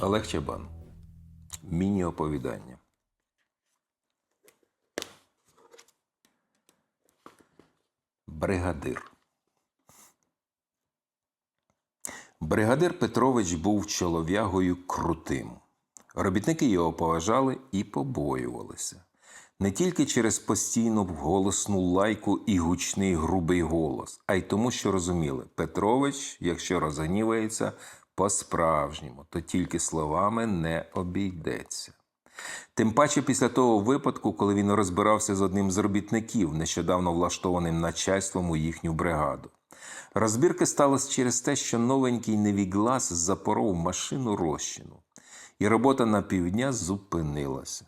Олег Чабан. Міні-оповідання. Бригадир. Бригадир Петрович був чолов'ягою крутим. Робітники його поважали і побоювалися. Не тільки через постійну голосну лайку і гучний грубий голос, а й тому, що розуміли, Петрович, якщо розгнівається по-справжньому, то тільки словами не обійдеться. Тим паче після того випадку, коли він розбирався з одним з робітників, нещодавно влаштованим начальством у їхню бригаду. Розбірки сталося через те, що новенький невіглас запоров машину розчину, і робота на півдня зупинилася.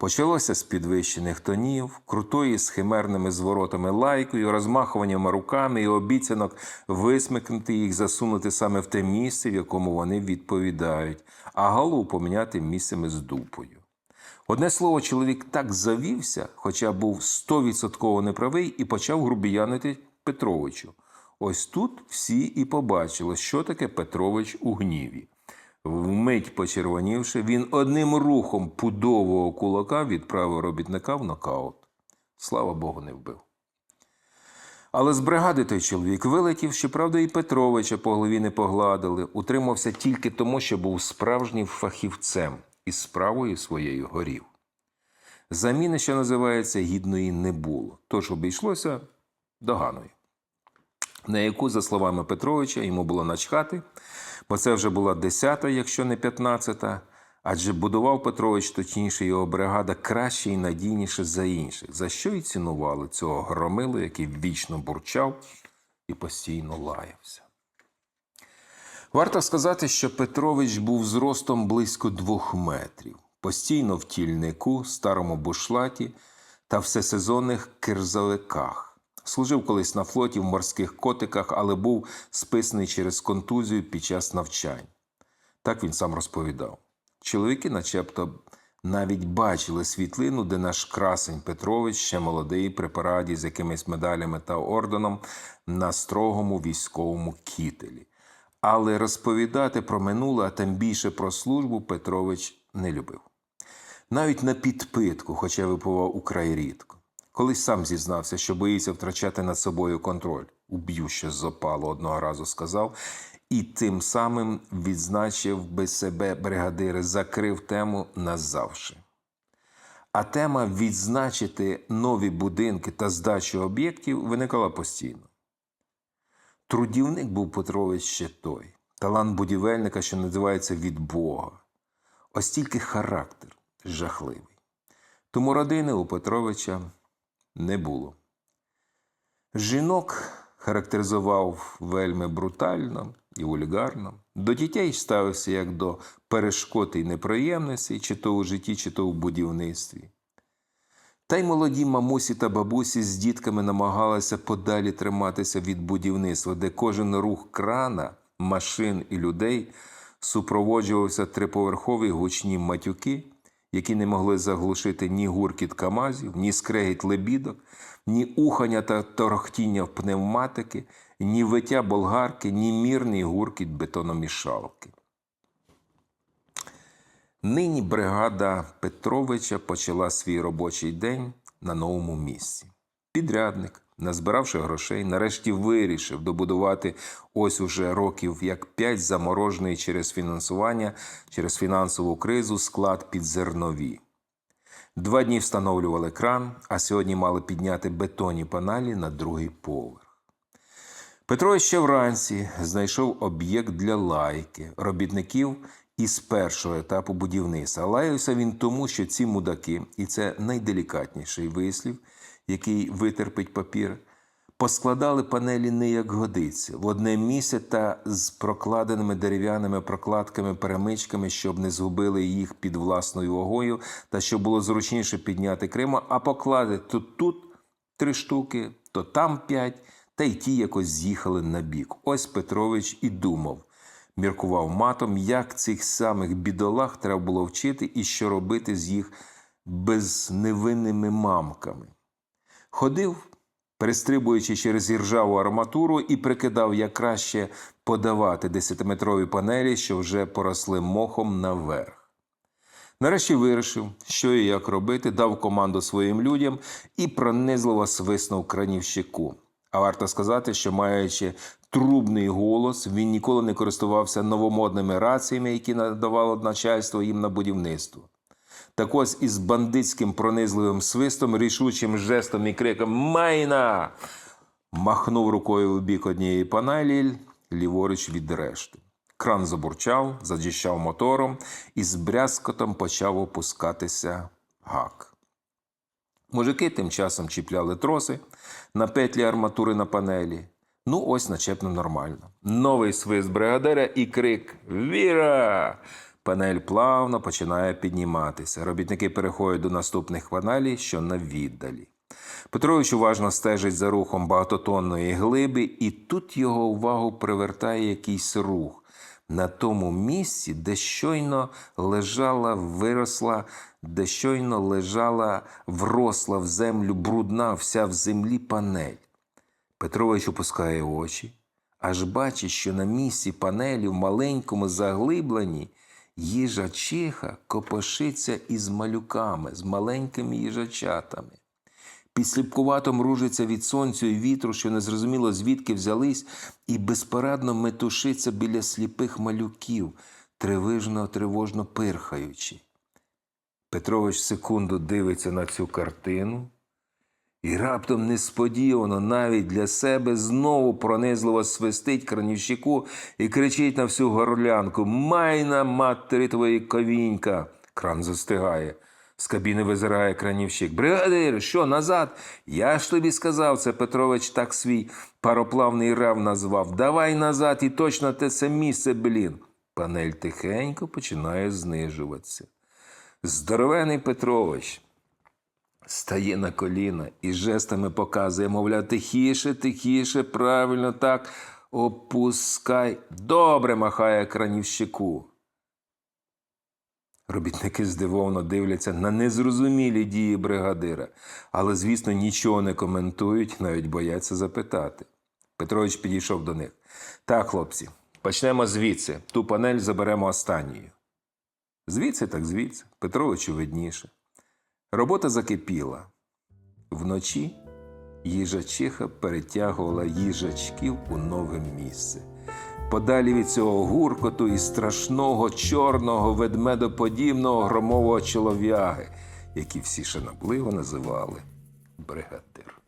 Почалося з підвищених тонів, крутої з химерними зворотами лайкою, розмахуваннями руками і обіцянок висмикнути їх, засунути саме в те місце, в якому вони відповідають, а голову поміняти місцями з дупою. Одне слово, чоловік так завівся, хоча був стовідсотково неправий, і почав грубіянити Петровичу. Ось тут всі і побачили, що таке Петрович у гніві. Вмить почервонівши, він одним рухом пудового кулака відправив робітника в нокаут. Слава Богу, не вбив. Але з бригади той чоловік вилетів, щоправда, і Петровича по голові не погладили, утримався тільки тому, що був справжнім фахівцем і справою своєю горів. Заміни, що називається, гідної не було, тож обійшлося доганою на яку, за словами Петровича, йому було начхати, бо це вже була десята, якщо не п'ятнадцята, адже будував Петрович, точніше його бригада, краще і надійніше за інших, за що й цінували цього громилу, який вічно бурчав і постійно лаявся. Варто сказати, що Петрович був зростом близько двох метрів, постійно в тільнику, старому бушлаті та всесезонних кирзовиках. Служив колись на флоті в морських котиках, але був списаний через контузію під час навчань. Так він сам розповідав. Чоловіки, начебто, навіть бачили світлину, де наш красень Петрович, ще молодий, при параді з якимись медалями та орденом на строгому військовому кітелі. Але розповідати про минуле, а тим більше про службу Петрович не любив. Навіть на підпитку, хоча випивав украй рідко. Колись сам зізнався, що боїться втрачати над собою контроль. Уб'ю ще з одного разу сказав, і тим самим відзначив би себе бригадири, закрив тему назавжди. А тема відзначити нові будинки та здачу об'єктів виникала постійно. Трудівник був Петрович ще той, талант будівельника, що називається від Бога. Ось тільки характер жахливий. Тому родини у Петровича не було. Жінок характеризував вельми брутально і вульгарно. До дітей ставився як до перешкод і неприємностей, чи то у житті, чи то у будівництві. Та й молоді мамусі та бабусі з дітками намагалися подалі триматися від будівництва, де кожен рух крана, машин і людей супроводжувався триповерхові гучні матюки, які не могли заглушити ні гуркіт камазів, ні скрегіт лебідок, ні ухання та торохтіння пневматики, ні виття болгарки, ні мірний гуркіт бетономішалки. Нині бригада Петровича почала свій робочий день на новому місці. Підрядник, назбиравши грошей, нарешті вирішив добудувати ось уже років як п'ять заморожений через фінансування, через фінансову кризу склад під зернові. Два дні встановлювали кран, а сьогодні мали підняти бетонні панелі на другий поверх. Петро ще вранці знайшов об'єкт для лайки робітників із першого етапу будівництва. Лаявся він тому, що ці мудаки, і це найделікатніший вислів, який витерпить папір, поскладали панелі не як годиться, в одне місце та з прокладеними дерев'яними прокладками, перемичками, щоб не згубили їх під власною вагою, та щоб було зручніше підняти Крима, а поклади то тут три штуки, то там п'ять, та й ті якось з'їхали на бік. Ось Петрович і думав. Міркував матом, як цих самих бідолах треба було вчити і що робити з їх безневинними мамками. Ходив перестрибуючи через іржаву арматуру і прикидав, як краще подавати десятиметрові панелі, що вже поросли мохом наверх. Нарешті вирішив, що і як робити, дав команду своїм людям і пронизливо свиснув кранівщику. А варто сказати, що маючи трубний голос, він ніколи не користувався новомодними раціями, які надавало начальство їм на будівництво. Так ось із бандитським пронизливим свистом, рішучим жестом і криком Майна! махнув рукою у бік однієї панелі, ліворуч від решти. Кран забурчав, заджіщав мотором і з брязкотом почав опускатися гак. Мужики тим часом чіпляли троси на петлі арматури на панелі. Ну, ось начепно нормально. Новий свист бригадира і крик Віра! Панель плавно починає підніматися. Робітники переходять до наступних панелей, що на віддалі. Петрович уважно стежить за рухом багатотонної глиби, і тут його увагу привертає якийсь рух. На тому місці, де щойно лежала, виросла, де щойно лежала, вросла в землю брудна вся в землі панель. Петрович опускає очі, аж бачить, що на місці панелі в маленькому заглибленні їжачиха копошиться із малюками, з маленькими їжачатами. Підсліпкувато мружиться від сонцю і вітру, що незрозуміло звідки взялись, і безпорадно метушиться біля сліпих малюків, тривижно, тривожно пирхаючи. Петрович секунду дивиться на цю картину, і раптом несподівано навіть для себе знову пронизливо свистить кранівщику і кричить на всю горлянку Майна, матері твої ковінька. Кран застигає. З кабіни визирає кранівщик. Бригадир, що назад? Я ж тобі сказав, це Петрович так свій пароплавний рев назвав. Давай назад і точно те це місце, блін. Панель тихенько починає знижуватися. Здоровений Петрович стає на коліна і жестами показує, мовляв, тихіше, тихіше, правильно так, опускай. Добре махає кранівщику. Робітники здивовано дивляться на незрозумілі дії бригадира, але, звісно, нічого не коментують, навіть бояться запитати. Петрович підійшов до них. Так, хлопці, почнемо звідси. Ту панель заберемо останньою. Звідси так звідси. Петровичу видніше. Робота закипіла. Вночі їжачиха перетягувала їжачків у нове місце. Подалі від цього гуркоту і страшного чорного ведмедоподібного громового чолов'яги, які всі шанобливо називали бригадир.